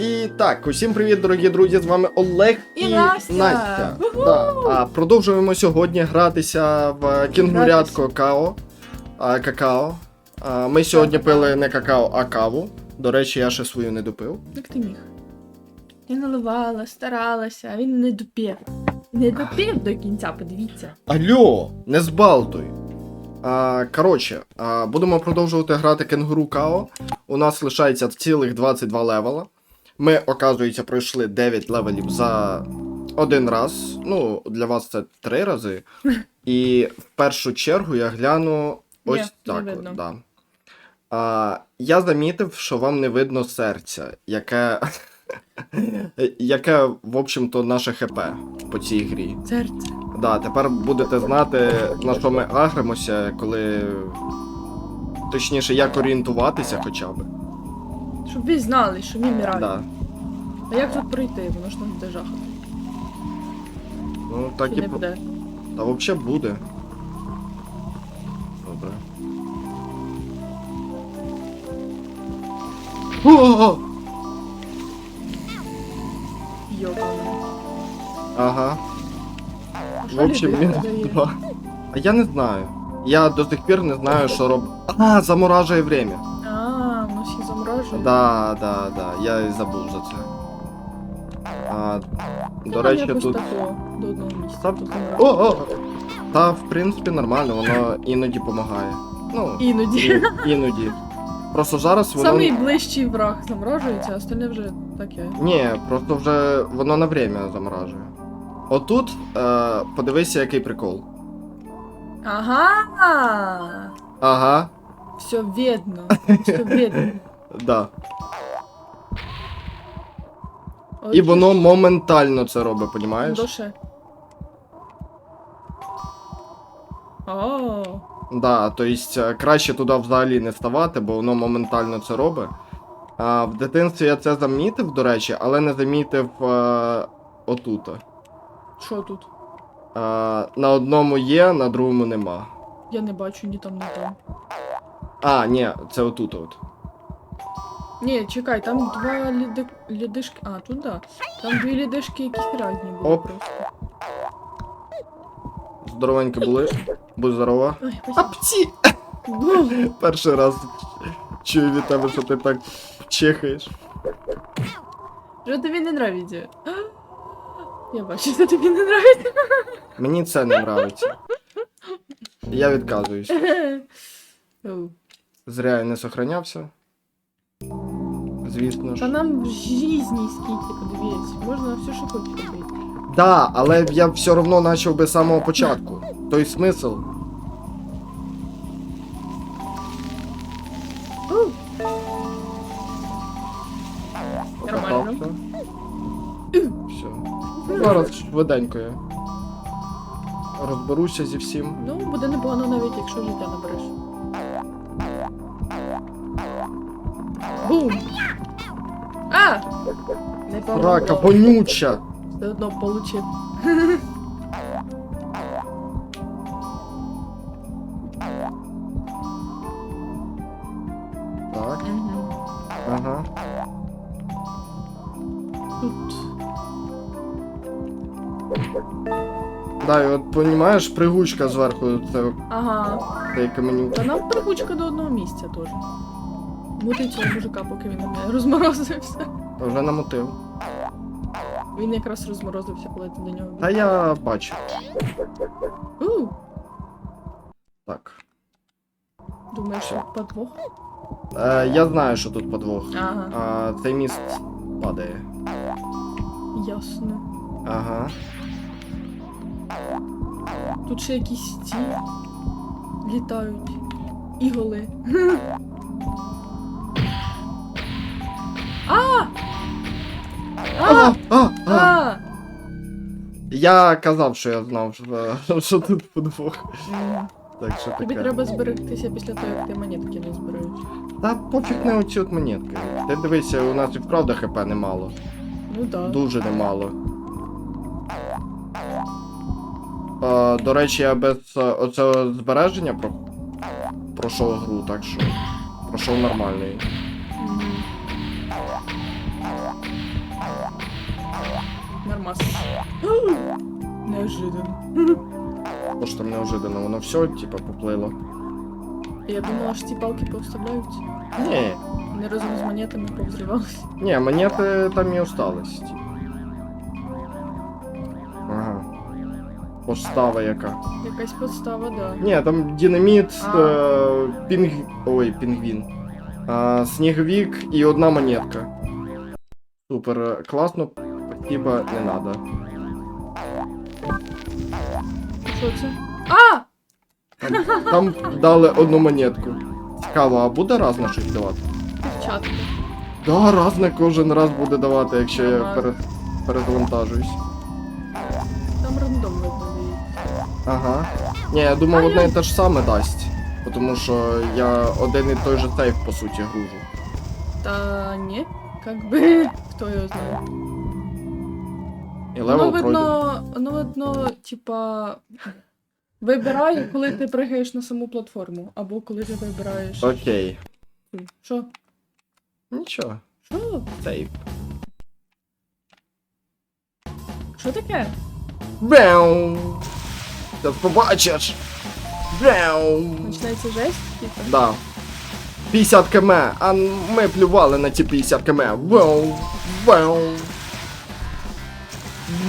І так, усім привіт, дорогі друзі! З вами Олег І Настя! Уху! Да. А, продовжуємо сьогодні гратися в кінгурятко Као. А, какао. А, ми сьогодні пили не какао, а каву. До речі, я ще свою не допив. Як ти міг? Я наливала, старалася, а він не допів. Не допів до кінця, подивіться. Алло, не збалтуй. А, коротше, а, будемо продовжувати грати кенгуру Као. У нас лишається цілих 22 левела. Ми, оказується, пройшли 9 левелів за один раз. Ну, для вас це 3 рази. І в першу чергу я гляну ось не так. видно. От, да. а, я замітив, що вам не видно серця, яке. яке, в общем-то, наше ХП по цій грі. Серце. Да, тепер будете знати, на що ми агримося, коли. Точніше, як орієнтуватися хоча б. Щоб ви знали, що ми мірали. Да. А як тут пройти? Воно ж нам буде жахати. Ну, так Чи і не по- буде? Та взагалі буде. Добре. О! Йокано. Ага. А В що общем, людей мінус подає? два. А я не знаю. Я до сих пір не знаю, що роб. А, заморажує время. Заморожує. Да, да, да, я і забув за це. А, Ну, до там речі, якось тут. тако, до одного місця. Та- тут О, заморожує. о! Та, в принципі, нормально, воно іноді допомагає. Ну, Іноді. і- іноді. Просто зараз воно. Самий ближчий враг заморожується, а остальне вже таке. Ні, просто вже воно на время заморажує. Отут, е, подивися, який прикол. Ага! Ага, Все видно. Все видно. да. І воно моментально це робить, понімаєш? Доше. О, Да, то есть е, краще туди взагалі не ставати, бо воно моментально це робить. А, в дитинстві я це замітив, до речі, але не замітив е, отут. що тут? А, на одному є, на другому нема. Я не бачу ні там, ні там. А, ні, це отут от. Ні, чекай, там два ліди... лідишки. А, тут да. Там дві лідишки якісь різні були Оп. просто. Здоровенькі були. Будь здорова. Ой, спасибо. Апці! Перший раз чую від тебе, що ти так чехаєш. Що тобі не нравиться? Я бачу, що тобі не нравиться. Мені це не нравиться. Я відказуюсь. Оу. Зря я не сохранявся. Звісно Та нам в житті скільки, подивись. Можна все, що хочеш робити. Да, але я все одно почав би з самого початку. Той смисл. Нормально. Покатався. Все. Ну, Зараз швиденько я. Розберуся зі всім. Ну, буде непогано навіть, якщо життя набереш. Бум! А! Не Рака, помогло. вонюча! Все одно получив. Так, Мгм. ага. Тут. Да, і от понімаєш, пригучка зверху, це Ага. цей каменюк. Та нам прибучка до одного місця теж. Мутить цього мужика, поки він не розморозився. Вже намотив. Він якраз розморозився, коли ти до нього Та я бачу. У, Так. Думаєш, подвох? Е, я знаю, що тут подвох. Ага, А, цей міст падає. ясно. Ага. Тут ще якісь ці літають. Іголи. А! А! А, а, а. А! Я казав, що я знав, що, що тут подвох. Так що Тобі таке. треба зберегтися після того, як ти монетки не збираєш. Та пофіг не оці от монетки. Ти дивися, у нас і вправду хп немало. Ну да. Дуже немало. А, до речі, я без е, оцього збереження про... пройшов гру, так що пройшов нормальний. КамАЗ. Неожиданно. Бо ж там неожиданно, воно все, типа, поплило. Я думала, що ці палки повставляють. Ні, Вони разом з монетами повзрівалися. ні, монети там і остались. Типа. Ага. Постава яка. Якась подстава, да. Ні, там динаміт, А. е, пінг... Ой, пінгвін. А, сніговік і одна монетка. Супер, е, класно, спасибо, не надо. Що це? А! Там, там дали одну монетку. Цікаво, а буде раз на щось давати? Дівчатка. Да, раз на кожен раз буде давати, якщо я Ага. перед, перезавантажуюсь. Там рандом видно. Ага. Ні, я думав, одне і те ж саме дасть. Тому що я один і той же сейф, по суті, гружу. Та ні. Как би, хто його знає. І левел пройде. видно, воно видно, типа. Вибирай, коли ти пригаєш на саму платформу, або коли ти вибираєш. Окей. Що? Нічого. Що? Сейф. Що таке? Бяу. Ти побачиш. Бяу. Починається жесть? Типа? Да. 50 км, а ми плювали на ті 50 км. Вау. Вау.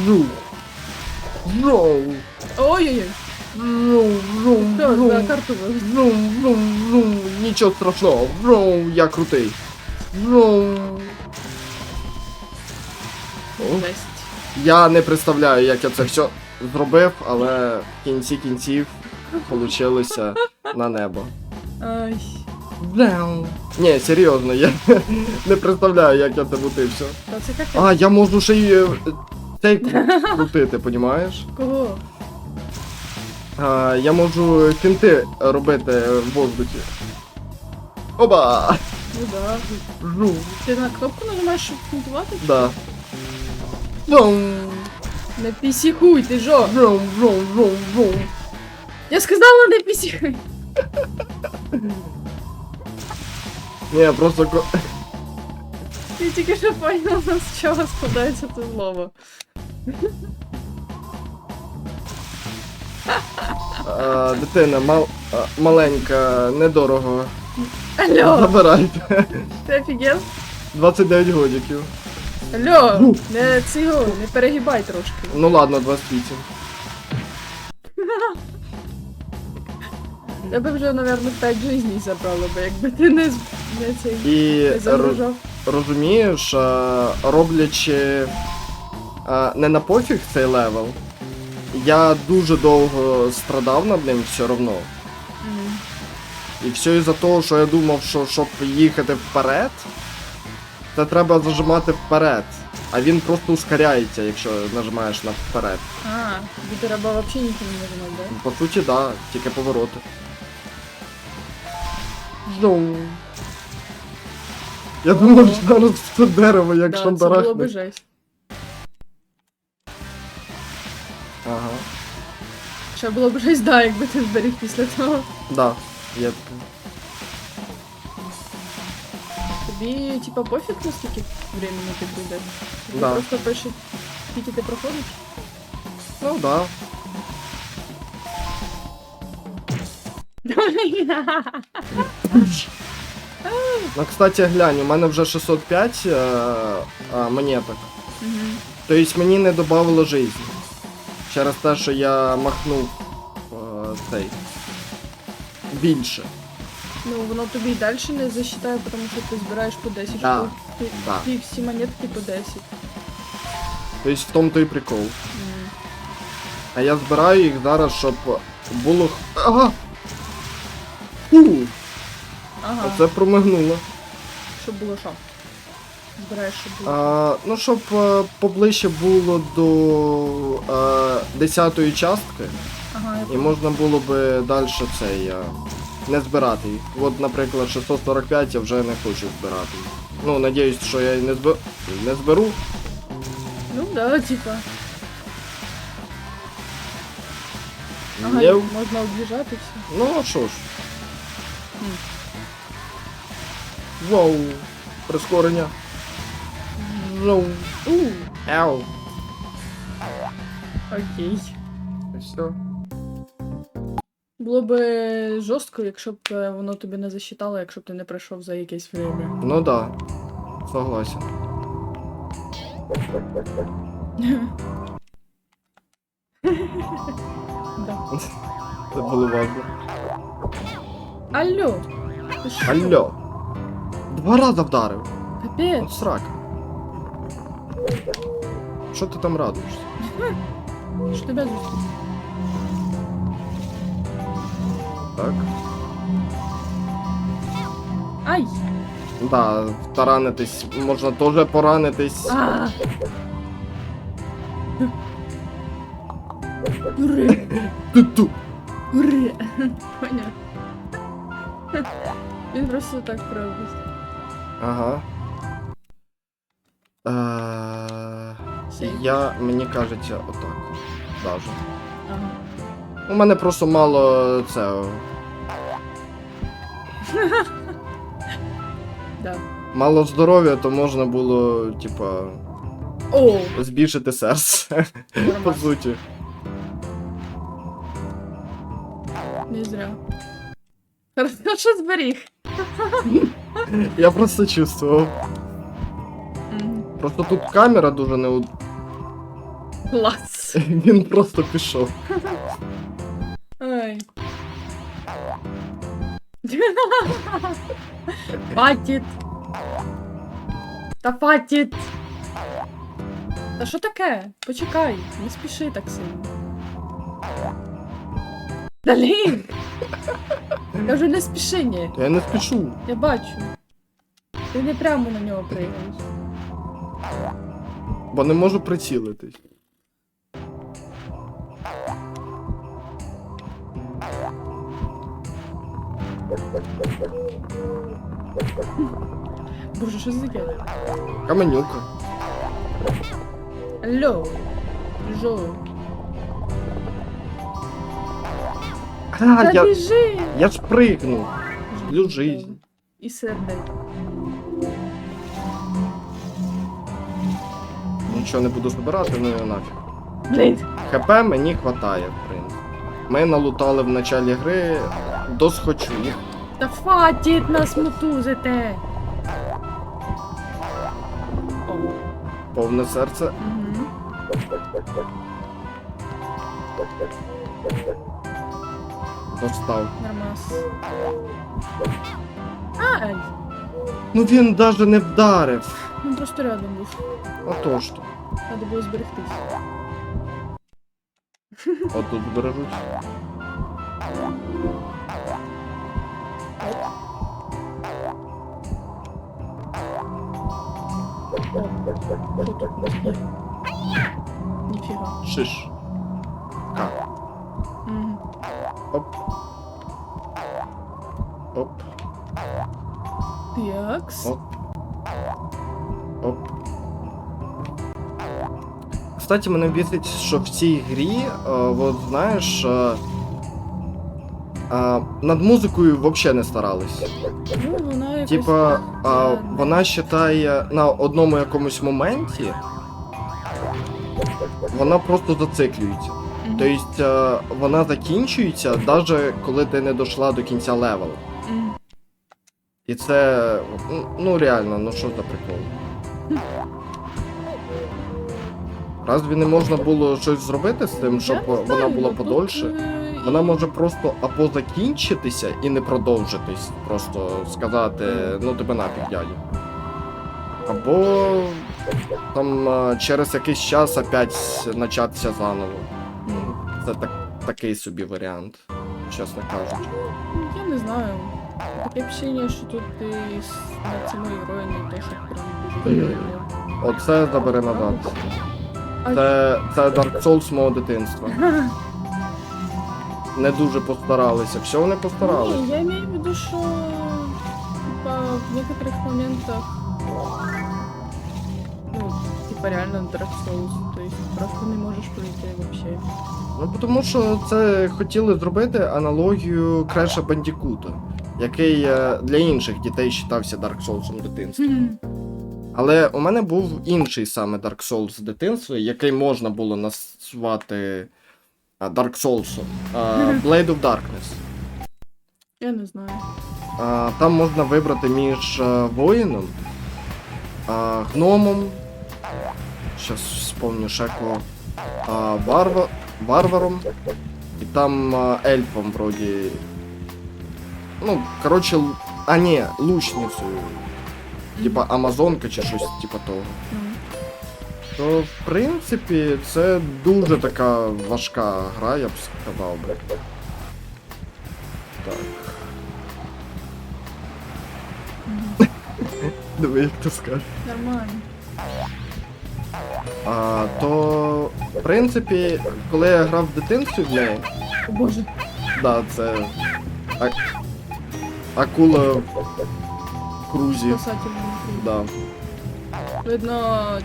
Жу. Жу. Ой-ой-ой. Жу. Жу. Що, за карту вивез? Врум, врум, врум. Нічого страшного. Врум, я крутий. О, Жесть. Я не представляю, як я це все зробив, але в кінці кінців получилося на небо. Ай. Врум. Ні, серйозно, я не представляю, як я це мутився. Та це? А, я можу ще й е, цей кру- крутити, понімаєш? Кого? А, я можу фінти робити в воздухі. Оба! Ну да. Жу. Ти на кнопку нажимаєш, щоб фінтувати? Да. Врум. Не пісіхуй, ти жо! Врум, врум, врум, врум. Я сказала, не пісіхуй! Ні, просто Я тільки що поняла, з чого складається це слово. А, дитина мал, а, маленька, недорого. Алло, Забирайте. ти офігел? 29 годиків. Алло, не цього, не перегибай трошки. Ну ладно, 28. Я би вже, напевно, 5 жизней забрала би, якби ти не, з- не цей І не роз, загружав. розумієш, а, роблячи не на пофіг цей левел, я дуже довго страдав над ним все одно. І все із-за того, що я думав, що щоб їхати вперед, це треба зажимати вперед. А він просто ускоряється, якщо нажимаєш на вперед. А, тобі треба взагалі нічого не нажимати, да? По суті, да, тільки повороти. Зоу. Я думав, Ого. що зараз це дерево, як да, це було би шандарахне. жесть. Ага. Ще було б жесть, да, якби ти зберіг після того. Да, таке. Тобі, типа, пофіг, наскільки времени ти буде? Тобі Да. просто пишуть, скільки ти проходиш? Ну да. Ну, кстати, глянь, у мене вже 605 е, а, монеток. Мгм. Тобто мені не додавало життя. Через те, що я махнув е, цей. Більше. Ну, воно тобі й далі не засчитає, тому що ти збираєш по 10 Да. Ти, Да. ти всі монетки по 10. Тобто в тому то й прикол. М. А я збираю їх зараз, щоб було. Ага! Фу! Ага, Оце промигнуло. щоб було що? Збираєш, щоб було. А, ну, щоб е, поближче було до е, 10-ї частки, Ага, я і можна було би далі цей. е, не збирати їх. От, наприклад, 645 я вже не хочу збирати. Ну, надіюсь, що я і не, зб... не зберу. Ну да, типа. Ага, Є- можна об'їжджати все. Ну, а що ж. Вау! Прискорення. Вау. У, Ау. Окей. Все. Було би жорстко, якщо б е, воно тобі не засчитало, якщо б ти не прийшов за якесь время. Ну да. Согласен. Да. Це було важко. Алло! Алло. Два рази вдарив. Капець! От срака. Що ти там радуєшся? Що тебе зустрів? Так? Ай! Да, таранитись, можна теж поранитись. А! Ури! Ту-ту. Ури! Поняв. Він просто так пробув. Ага. Я, мені кажеться, отак. Даже. Ага. У мене просто мало це. Да. Мало здоров'я, то можна було, типа, О! збільшити серце. По суті. Не зря. Хорошо, що зберіг. Я просто чувствував. Просто тут камера дуже не. Клас. Він просто пішов. Ай. Хватит. Та хватит. Та що таке? Почекай, не спіши так сильно. Я вже не спіши, ні. Я не спішу. Я бачу. Ти не прямо на нього пригаєш. Бо не можу прицілитись. Боже, що це таке? Каменюка. Алло. Жо. А, Та я, біжи! я ж пригнув. Люблю жизнь. І сердечко. Нічого не буду збирати, ну і нафіг. Блін. ХП мені хватає, в принципі. Ми налутали в началі гри досхочу. Та хватить нас мотузити. О. Повне серце. Угу. Достав. Нормас. Ай! Ну він навіть не вдарив. Він просто рядом був. А то ж то. Треба було зберегтись. От тут збережуть. О. Що тут у нас є? Ніфіга. Шиш. К. Угу. Оп. Оп. Такс. Оп. Оп. Кстати, мене бісить, що в цій грі, е, от знаєш, е, е, над музикою взагалі не старались. Ну, вона якось... Типа, а, е, вона вважає на одному якомусь моменті, вона просто зациклюється. Тобто е, вона закінчується, навіть коли ти не дійшла до кінця левелу. І це. ну, Ну реально, ну що за прикол? Разві не можна було щось зробити з тим, щоб вона була тут, подольше? Вона може просто або закінчитися і не продовжитись, просто сказати, ну тебе нафіг дядя. Або там через якийсь час опять початися заново. Це так, такий собі варіант, чесно кажучи. Я не знаю. Таке впечатлення, що тут с- на цьому герої не те, що прям дуже. Оце забери назад. Це, це Dark Souls мого дитинства. Не дуже постаралися. Все вони постаралися. Не, я имею в виду, что типа в некоторых моментах ну, типа реально Dark Souls, то есть просто не можешь пройти вообще. Ну тому що це хотіли зробити аналогію Креша Бандікута, який е, для інших дітей вважався Dark Souls дитинства. Але у мене був інший саме Dark Souls з дитинства, який можна було назвати Dark Souls. Blade of Darkness. Я не знаю. А, Там можна вибрати між а, воїном, а, гномом. Щас вспомню ще кого. А, варва, варваром. І там а, ельфом вроді. Ну, коротше, л- а ні, лучницею. Типа Амазонка чи щось типа того. То, в принципі, це дуже така важка гра, я б сказав би. Так. Диви, як ти скажеш. Нормально. А, то, в принципі, коли я грав в дитинстві в неї, О боже. да, це. А... Акула в крузі. Спасатель. Да. Видно,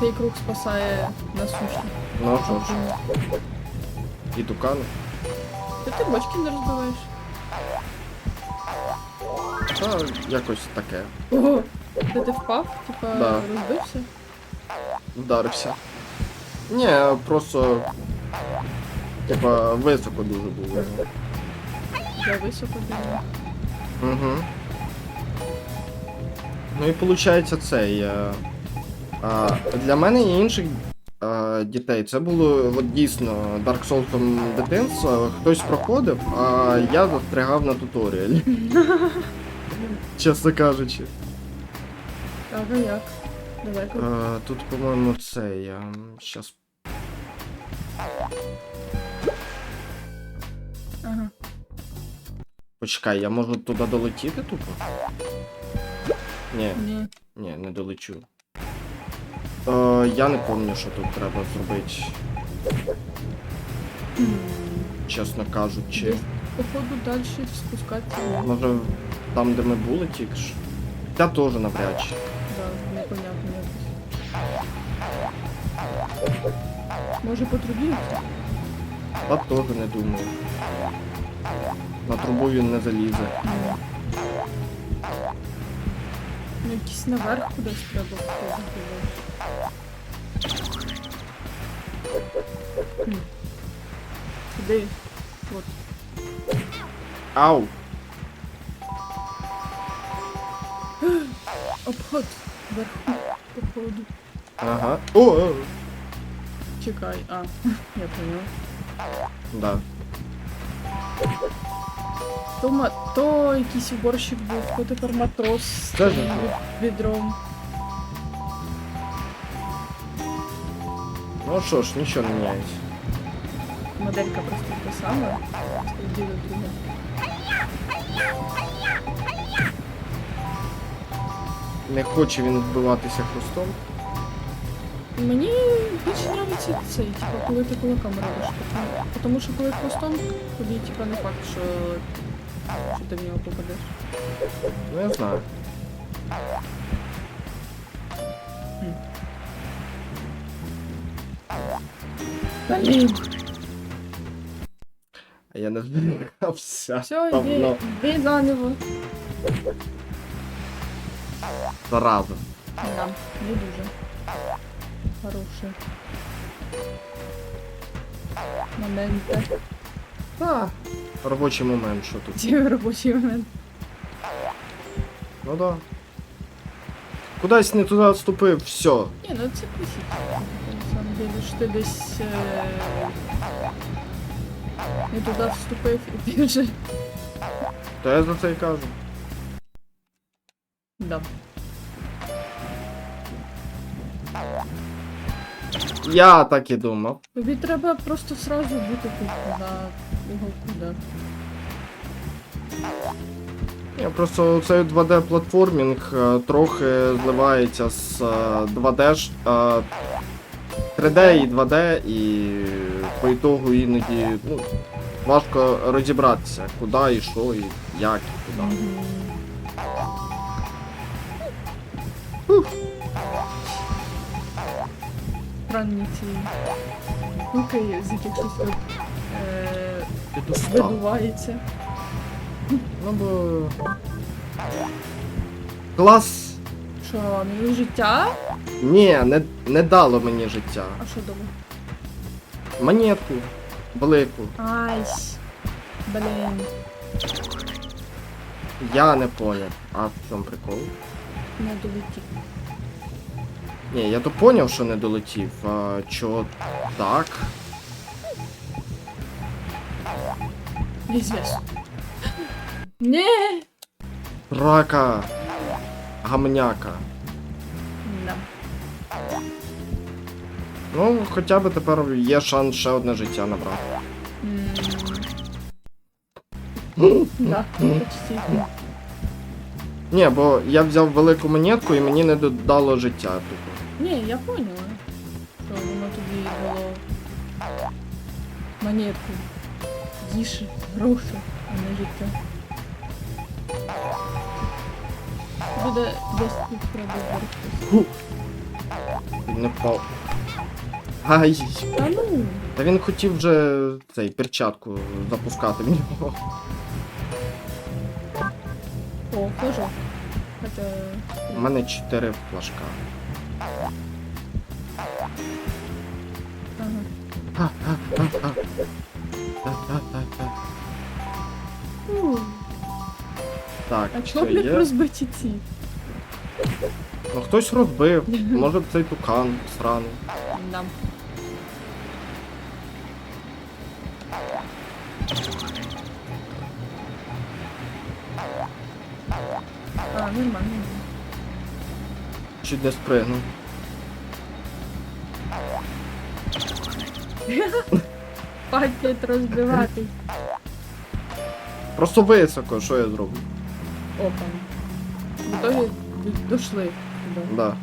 цей круг спасає на суші. Ну що ж, і тукани. Та ти бочки не розбиваєш. Та якось таке. Ого, де ти впав? Типа Да. розбився? Вдарився. Ні, просто. Типа, високо дуже було. Я високо дивлю. Угу. Ну і виходить цей. е, А, для мене і інших а, дітей це було от, дійсно Dark Souls дитинства. Хтось проходив, а я застрягав на туторіалі. Чесно кажучи. Так, а як? Далеко. Е, тут, по-моєму, це я. Щас. Ага. Почекай, я можу туди долетіти тупо? Ні. Ні. Ні, не долечу. Е, я не пам'ятаю, що тут треба зробити, чесно кажучи. Десь, походу, далі спускатися. Може там, де ми були тільки ж. Та теж навряд чи. Да, непонятно якось. Може по трубі? Та теж не думаю. На трубу він не залізе. Ну, якийсь наверх кудись треба походити. Хм. Куди? От. Ау! Обход вверху, походу. Ага. О! о, Чекай, а, я поняла. Да. То, ма- то якийсь уборщик був, то тепер матрос з Це ж- тим від- відром. Ну що ж, нічого не міняється. Моделька просто та сама. Діло друге. Не хоче він вбиватися хрустом. Мені більше подобається цей, типу, коли ти кулаками робиш. Тому- Тому що коли хвостом, тоді типу, не факт, що, що ти в нього попадеш. Ну я знаю. Блін. А я не збирався. Все, йди, йди заново. Зараза. Да, не дуже. Хороший. Моменти. Та. Робочий момент, що тут. Ці робочий момент. Ну да. Кудись не туди відступив, все. Ні, ну це класика. Самом ти десь е... не туди вступив і ти вже. То я за це і кажу. Да. Я так і думав. Тобі треба просто сразу бути тут на уголку, да. Я просто цей 2D платформінг е, трохи зливається з е, 2D, ж, е, 3D і 2D, і по ітогу іноді ну, важко розібратися, куди і що, і як, і куди. Странні ці звуки, з яких щось от, е, видувається. Ну бо. Клас Що, життя? Ні, не, не дало мені життя. А що думав? Монетку. Велику. Айс. Блін. Я не поняв. А в чому прикол? Не долетів. Ні, я то поняв, що не долетів. А чого так? Неізвісно. Ні. Рака. Гамняка. Да. Ну, хоча б тепер є шанс ще одне життя набрати. Почти. Ні, бо я взяв велику монетку і мені не додало життя. Типу. Ні, я поняла, що воно тобі дало монетку. Їжі, гроші, а не життя. Буде десь тут не впав. Ай. Та ну, Та він хотів вже цей перчатку запускати в нього. о. Хоча... У мене 4 флажка. Ага. Так, А чого, блядь, є. розбиті ці? Ну хтось розбив. Може цей тукан сраний. Нам. А, нормально. Чуть не спригнув. Пакет розбивати. Просто високо, що я зроблю? Опа. В итоге дошли. Да.